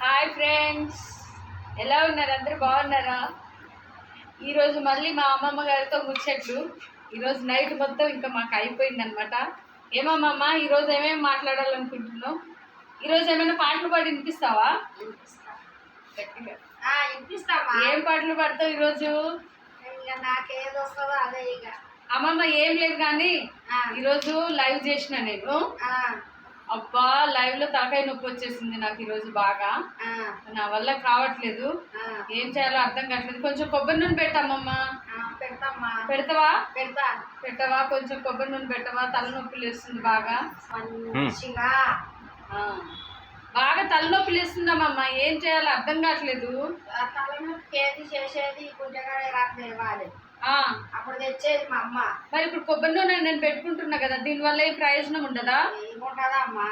Hi friends. ఎలా ఉన్నారు? అందరూ బాగున్నారా? ఈరోజు మళ్ళీ మా అమ్మమ్మ గారితో ముచ్చట్లు. ఈరోజు నైట్ మొత్తం ఇంకా మాకు అయిపోయింది అనమాట ఏమమ్మమ్మ ఈరోజు ఏమేమి మాట్లాడాలనుకుంటున్నావు? ఈరోజు ఏమైనా పాటలు పాడి వినిపిస్తావా? ఏం పాటలు పాడతావు ఈరోజు? అమ్మమ్మ ఏం లేదు కానీ ఈరోజు లైవ్ చేసిన నేను. అబ్బా లైవ్లో తలకాయ నొప్పి వచ్చేసింది నాకు ఈరోజు బాగా. నా వల్ల కావట్లేదు. ఏం చేయాలో అర్థం కావట్లేదు. కొంచెం కొబ్బరి నూనె పెట్టామమ్మా పెడతావా? పెడతా. పెట్టవా కొంచెం కొబ్బరి నూనె పెట్టవా తలనొప్పి లేస్తుంది బాగా. బాగా తలనొప్పి లేస్తుందమ్మా. ఏం చేయాలో అర్థం కావట్లేదు. తలనొప్పి ఏది చేసేది ఆ. అప్పుడు తెచ్చేది మా అమ్మ. మరి ఇప్పుడు కొబ్బరి నూనె నేను పెట్టుకుంటున్నా కదా దీనివల్ల ఏం ప్రయోజనం ఉండదా? ఏముంటుందా అమ్మా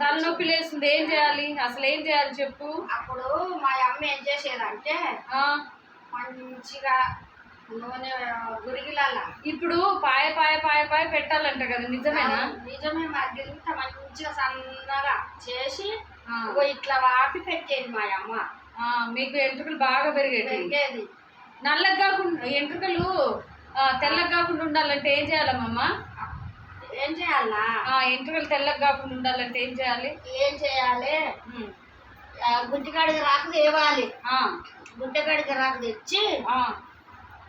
తలనొప్పి లేస్తుంది ఏం చేయాలి? అసలు ఏం చేయాలి చెప్పు. అప్పుడు మా అమ్మ ఏం చేసేదంటే. మంచిగా నూనె గురిగిలాల ఇప్పుడు పాయ పాయ పాయ పాయ పెట్టాలంట కదా నిజమేనా? నిజమే మగ్గిలింత మంచిగా సన్నగా చేసి ఇట్లా వాపి పెట్టేది మా అమ్మ. మీకు ఎంట్రుకలు బాగా పెరిగేది పెరిగేది. నల్లగా కాకుండా ఎంట్రుకలు తెల్లగా కాకుండా ఉండాలంటే ఏం చేయాలమ్మా ఏం చేయాలనా ఆ ఎంట్రుకలు తెల్లగా కాకుండా ఉండాలంటే ఏం చేయాలి? ఏం చేయాలి? గుంటికాడికి రాకు తేవాలి. గుంటకాడికి రాకు తెచ్చి.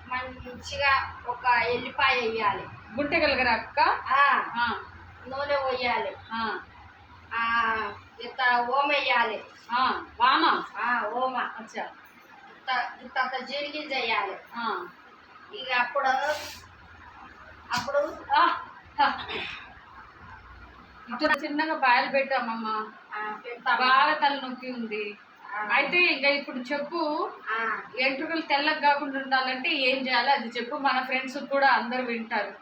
మంచిగా ఒక ఎల్లిపాయ వేయాలి. ఆ, ఆ, నూనె పోయాలి. ఇంత ఓమ వేయాలి. వామ ఓమ. అచ్చా. ఇంత ఇంత జీడిగింజ వేయాలి. ఆ. ఇక అప్పుడు అప్పుడు. ఇటు చిన్నగా పాయలు పెట్టామమ్మ? బాగా తలనొప్పి ఉంది. అయితే ఇంకా ఇప్పుడు చెప్పు ఎంట్రుకలు తెల్లగా కాకుండా ఉండాలంటే ఏం చేయాలి? అది చెప్పు. మన ఫ్రెండ్స్ కూడా అందరు వింటారు.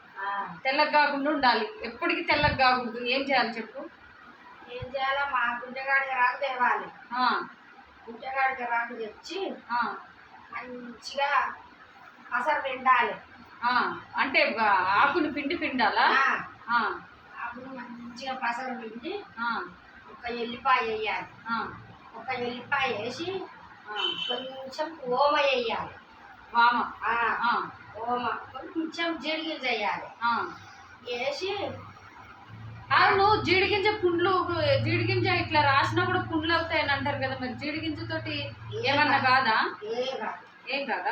తెల్లగా కాకుండా ఉండాలి. ఎప్పటికీ తెల్లగా కాకూడదు. ఏం చేయాలి చెప్పు? ఏం చేయాలో? మా గుంటగాడికి రాకు తేవాలి. గుంటగాడికి రాకు తెచ్చి మంచిగా అసలు పిండాలి. అంటే ఆకుని పిండి పిండాలా? ఆ, ఆ, అప్పుడు మంచిగా పసరు పిండి ఒక ఎల్లిపాయ వేయాలి. ఒక ఎల్లిపాయ వేసి. కొంచెం ఓమ వేయాలి. వామ. ఓమ. కొంచెం జీడిగింజ వేయాలి. వేసి అవును జీడిగింజ పుండ్లు జీడిగింజ ఇట్లా రాసినా కూడా అవుతాయని అంటారు కదా మరి జీడిగింజ తోటి ఏమన్నా కాదా? ఏం కాదు.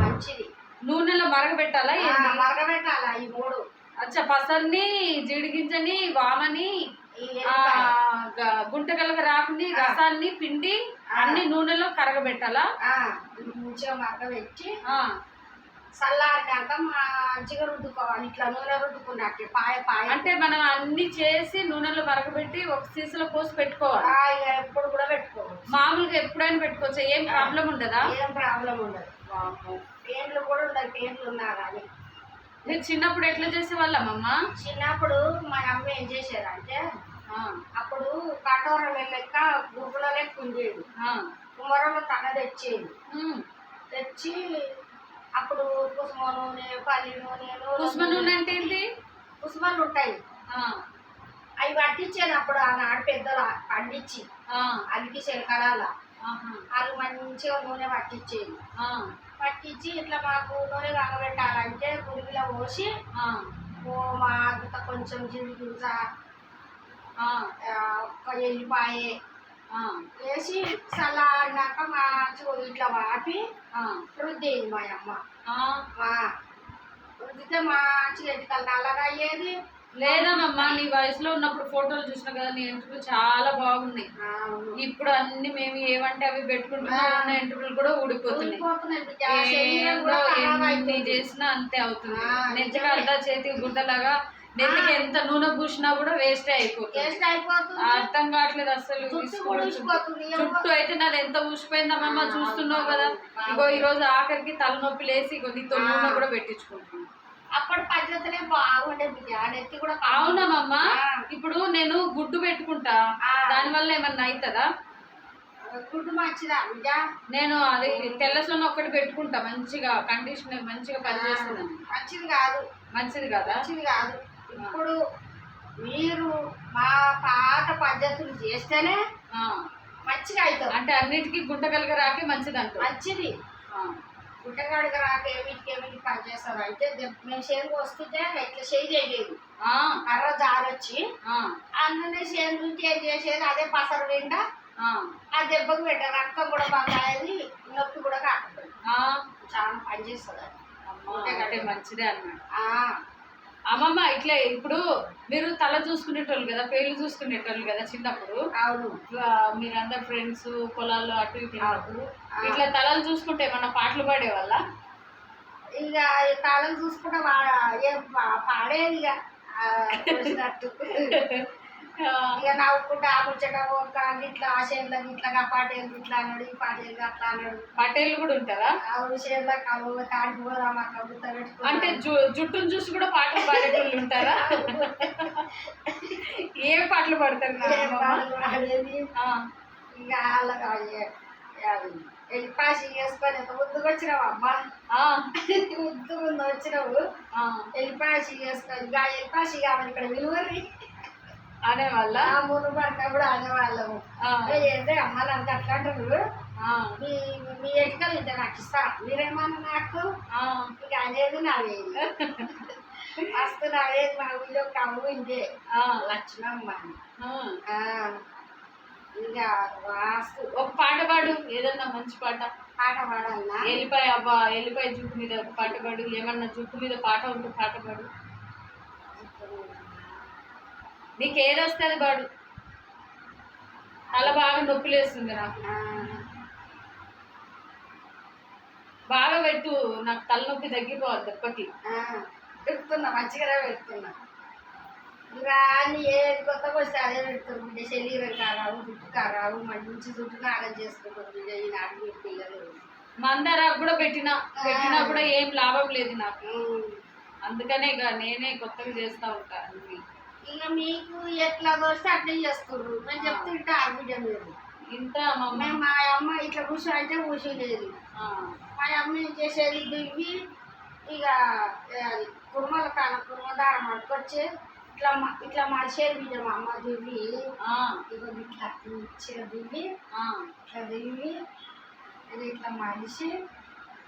మంచిది. నూనెలో మరగబెట్టాలా? మరగబెట్టాలా ఈ మూడు? అచ్చా పసర్ని జీడిగింజని వామని ఈ ఆ ఎల్లిపాయ గ- గుంటగలగ రాకుని రసాన్ని పిండి అన్ని నూనెలో కరగబెట్టాలా? మంచిగా మరగబెట్టి చల్లారినాక మంచిగా రుద్దుకోవాలి. ఇట్లా నూనె రుద్దుకున్నట్టు పాయ పాయ. అంటే మనం అన్ని చేసి నూనెలో మరగబెట్టి ఒక సీసాలో పోసి పెట్టుకోవాలి. ఎప్పుడు కూడా పెట్టుకోవచ్చు. మామూలుగా ఎప్పుడైనా పెట్టుకోవచ్చు. ఏం ప్రాబ్లం ఉండదా? ఏం ప్రాబ్లం ఉండదు. పేర్లు కూడా ఉండదు పేర్లు ఉన్నా కానీ మీరు చిన్నప్పుడు ఎట్లా చేసేవాళ్ళమ్మా చిన్నప్పుడు మా అమ్మ ఏం చేసేదంటే అప్పుడు కటోరం లెక్క గుగ్గుల లెక్క ఉండేది కుమరంలో తన తెచ్చేది. తెచ్చి అప్పుడు కుసుమ నూనె పల్లి నూనె కుసుమ నూనె అంటే ఏంటి? కుసుమలు ఉంటాయి. అవి పట్టించేది అప్పుడు ఆనాడు పెద్దలు పండించి అలికి ఆహా, వాళ్ళు మంచిగా నూనె పట్టించేది. ఆ, పట్టించి ఇట్లా మాకు నూనె కాగబెట్టాలంటే గుడిగిలో పోసి ఆ, ఓ మా అంత కొంచెం జీడిగింజ ఆ, ఆ, ఒక ఎల్లిపాయ వేసి చల్లారినాక మంచిగా ఇట్లా వాపి రుద్దేది మా అమ్మ. మా రుద్దితే మంచిగా ఎట్టుకలు నల్లగా అయ్యేది లేదమ్మా నీ వయసులో ఉన్నప్పుడు ఫోటోలు చూసిన కదా నీ ఎంట్రుకలు చాలా బాగున్నాయి. ఇప్పుడు అన్ని మేము ఏమంటే అవి పెట్టుకుంటున్నా ఉన్న ఎంట్రుకలు కూడా ఊడిపోతున్నాయి. చేసినా అంతే అవుతుంది. నెత్తికి అంతా చేతికి గుడ్డలాగా నెత్తికి ఎంత నూనె పూసినా కూడా వేస్ట్ అయిపోతుంది. అర్థం కావట్లేదు అసలు. చుట్టూ అయితే నాది ఎంత ఊసిపోయిందమ్మా చూస్తున్నావు కదా. ఇగో ఈ రోజు ఆఖరికి తలనొప్పి లేసి ఇగో నీతో నూనె కూడా పెట్టించుకుంటున్నాను అప్పటి పద్ధతులే బాగుండే బిడ్డ నెత్తి కూడా అవునమ్మా. ఇప్పుడు నేను గుడ్డు పెట్టుకుంటా. దానివల్ల ఏమన్నా అవుతుందా గుడ్డు మంచిదా నేను అది తెల్ల సొన్న ఒకటి పెట్టుకుంటా మంచిగా కండిషనర్ మంచిగా పనిచేస్తుందని. మంచిది కాదు. మంచిది కదా? మంచిది కాదు. ఇప్పుడు మీరు మా పాత పద్ధతులు చేస్తేనే మంచిగా అవుతుంది అంటే అన్నిటికీ గుంటకలగా రాకి మంచిది. అంట మంచిది గుట్టగాడికి రాక ఏమిటికి ఏమిటి పని చేస్తారు అయితే మేము చేనుకు వస్తుంటే ఇట్లా చేయి చేయలేదు. కర్ర జారొచ్చి అందులో చేను చేసేది అదే పసరు నిండా ఆ. దెబ్బకు పెట్ట రక్తం కూడా బాగా అయ్యేది నొప్పి కూడా కాకపోయింది. చాలా పని చేస్తుంది మంచిదే అన్నమాట అమ్మమ్మ ఇట్లా ఇప్పుడు మీరు తల చూసుకునేటోళ్ళు కదా పేర్లు చూసుకునేటోళ్ళు కదా చిన్నప్పుడు? అవును. ఇట్లా మీరందరు ఫ్రెండ్స్ పొలాల్లో అటు ఇటు ఇట్లా తలలు చూసుకుంటే ఏమన్నా పాటలు పాడేవాళ్ళ? ఇక కాలం చూసుకుంటే పాడేది ఇక. ఇక నవ్వుకుంటే ఆ ముచ్చట ఒక ఇట్లా ఆ చేనులో ఇట్లా పాటేలు ఇట్లా అన్నాడు ఈ పాటేలు అట్లా అన్నాడు. పటేళ్ళు కూడా ఉంటారా ఆ చేనులో కవ్వు కాడికి పోదాం ఆ కబుత అంటే జుట్టును చూసి కూడా పాటలు పాడేటోళ్ళు ఉంటారా? ఏ పాటలు పాడతారు ఇక వాళ్ళకి వెళ్ళి పాసి వేసుకొని ఎంత ముద్దుకు వచ్చినావు అమ్మ. ముద్దు ముందు వచ్చినావు. ఎల్లిపాసి వేసుకొని ఇక ఎల్లిపాసి కావాలి ఇక్కడ విలువరి అనేవాళ్ళ? ఆ మూడు పడక కూడా అనేవాళ్ళము. ఆ, ఏ, ఏంటి అమ్మ నాకు అట్లా అంటారు మీ మీ ఎటుకలు ఇంత నాకు ఇస్తారా? మీరేమన్నా నాకు. ఇక అనేది నావేది మస్తు నావేది మా ఊళ్ళో కమ్ము ఇంకే లక్ష్మమ్మ ఇంకా వాస్తు ఒక పాట పాడు. ఏదన్నా మంచి పాట. పాట పాడాలన్నా ఎల్లిపాయ అబ్బా ఎల్లిపాయ జుట్టు మీద ఒక పాట పాడు. ఏమన్నా జుట్టు మీద పాట ఉంటే పాట పాడు. నీకు ఏది వస్తే అది పాడు తల బాగా నొప్పి లేస్తుంది నాకు బాగా పెట్టు నాకు తలనొప్పి తగ్గిపోవాలి దెబ్బకి. ఆ, పెడుతున్నా మంచిగానే పెడుతున్నా. అన్ని ఏ కొత్తగా వస్తే అదే పెడుతున్నారు బిడ్డ శరీరం కారావు జుట్టు కారావు మంచి జుట్టు నాగం చేసుకుంటారు బిడ్డ ఈ నాటి పిల్లలు మందార కూడా పెట్టినా పెట్టినా కూడా ఏం లాభం లేదు నాకు. అందుకనే ఇక నేనే కొత్తగా చేస్తా ఉంటా అన్ని. ఇక మీకు ఎట్లా వస్తే అట్లా చేస్తున్నారు మేము చెప్తుంటే ఆర్బిడ్డ మీరు. ఇంత మా అమ్మ. మేము మా అమ్మ ఇట్లా కూర్చో అంటే కూర్చోలేదు మా అమ్మ ఏం చేసేది? దివ్వి ఇక అది కుర్మల కాన కుర్మ దారం పట్టుకొచ్చి ఇట్లా మ- ఇట్లా మడిచేది బిడ్డ మా అమ్మ దివ్వి ఇక ఇట్లా ఇచ్చిన దివ్వి. ఇట్లా దివ్వి ఇది ఇట్లా మడిచి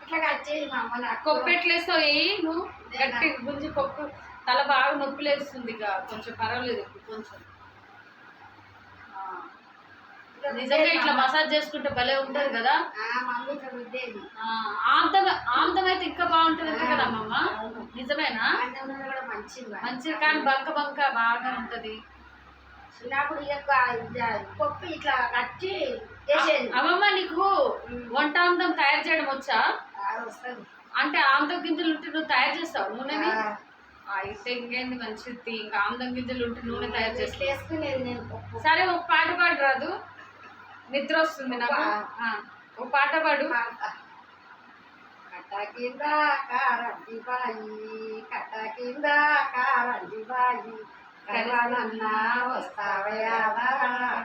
ఇట్లా కచ్చేది మా అమ్మ కొప్పెట్లేస్తావు నువ్వు గట్టి గుంజి కొప్పు. తల బాగా నొప్పి లేస్తుంది ఇక. కొంచెం పర్వాలేదు ఇప్పుడు కొంచెం. నిజంగా ఇట్లా. మసాజ్ చేసుకుంటే భలే ఉంటది కదా? ఆ, మమ్మీ ఇట్లా రుద్దేది ఆ, ఆముదం ఆముదం అయితే ఇంకా బాగుంటుంది కదా అమ్మమ్మ. నిజమేనా? మంచిది కానీ బంక బంక బాగా ఉంటది. చిన్నప్పుడు పప్పు ఇట్లా కట్టి అమ్మమ్మ నీకు వంట ఆముదం తయారు చేయడం వచ్చా? అంటే ఆముదం గింజలు ఉంటే నువ్వు తయారు చేస్తావు? నూనెని? ఆ, అయితే ఇంకేంది మంచిది? ఇంకా గింజలు ఉంటే నూనె తయారు పప్పు సరే ఒక పాట పాడు రాదు నిద్ర వస్తుంది నాకు. ఒక పాట పాడు. కట్ట కింద బాయి కట్ట కింద కారంటి బాయి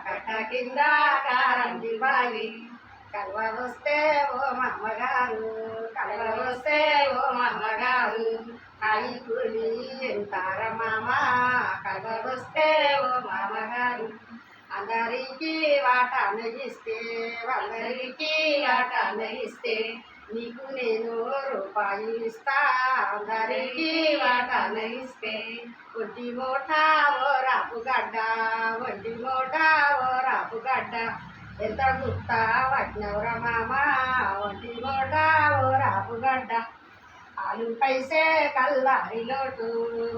కట్ట కింద కారంటి బాయి కలవ వస్తే ఓ మామగారు కలవ వస్తే ఓ మామగారు కాయి కూలి ఎంతార మామ? కలవ వస్తే ఓ మామగారు అందరికీ వాట ఇస్తే అందరికి వాట ఇస్తే నీకు నేను రూపాయి ఇస్తా అందరికీ వాట ఇస్తే కొద్ది మోటా ఓ రామ ఒడ్డి మూట ఓ రాపుగడ్డ ఎంత గుత్త వడ్నవర మామ ఒడ్డి మూట ఓ రాపుగడ్డ ఆలు పైసే కల్లారి లోటు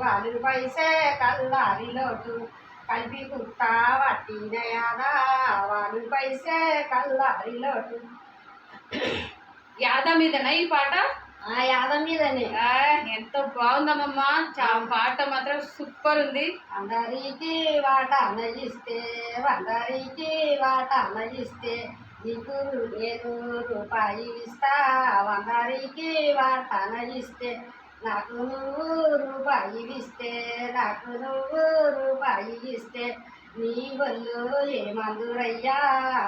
ఆలు పైసే కల్లారి లోటు కలిపి గుత్తా వట్టినయాదా వాళ్ళు పైసే కల్లారి లోటు యాద మీదనా ఈ పాట? ఎంత బాగుందమ్మమ్మా చా పాట మాత్రం సూపర్ ఉంది. అందరికి వాట అనగిస్తే అందరికి వాట అనగిస్తే నీకు నేను రూపాయి ఇస్తా అందరికి వాట అనగిస్తే నాకు నువ్వు రూపాయి ఇస్తే నాకు నువ్వు రూపాయి ఇస్తే నీ వల్లు ఏమందురయ్యా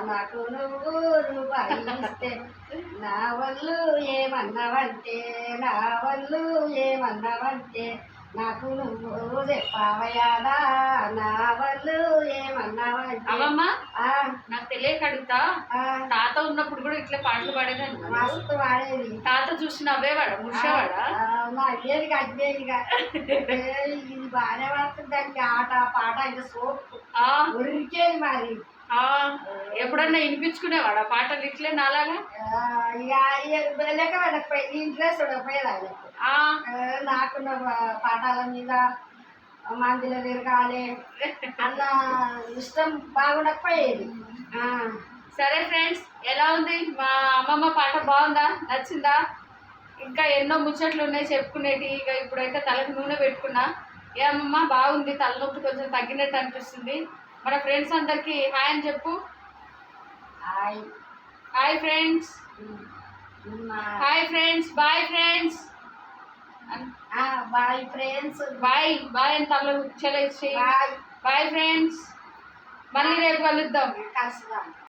నాకు నువ్వు రూపాయి ఇస్తే నా వల్లు ఏమన్నావంటే నా వల్లు ఏమన్నావంటే నాకు నువ్వు చెప్పావయాదా నా వల్లు ఏమన్నావంటే నాకు తెలియక అడుగుతా. ఆ, తాత ఉన్నప్పుడు కూడా ఇట్లా పాటలు పాడేదాన్ని? మస్తు వాడేది తాత చూసి నవ్వేవాడా మురిసేవాడా? అయ్యేది అయ్యేదిగా ఇది బాగానే పడుతుంది దానికి. ఆట పాట ఇంకా సోపు ఆ, ఉరికేది మరి ఎప్పుడన్నా వినిపించుకునేవాడా? పాటలు ఇట్లే నాలాగా? ఆ, వెళ్ళకపోయి ఇంట్లో ఆ, ఆ, నాకున్న పాఠాల మీద మందిలో తిరగాలి అన్న ఇష్టం బాగుండకపోయేది. సరే ఫ్రెండ్స్ ఎలా ఉంది? మా అమ్మమ్మ పాట బాగుందా? నచ్చిందా? ఇంకా ఎన్నో ముచ్చట్లు ఉన్నాయి చెప్పుకునేటి ఇక ఇప్పుడైతే తలకు నూనె పెట్టుకున్నా. ఏ అమ్మమ్మ బాగుంది తలనొప్పి కొంచెం తగ్గినట్టు అనిపిస్తుంది. మన ఫ్రెండ్స్ అందరికీ హాయ్ అని చెప్పు. Hi hi friends hi friends bye friends bye friends bye bye అని తల చెల్లి బాయ్ బాయ్ ఫ్రెండ్స్ మళ్ళీ రేపు కలుద్దాం. కలుసుదాం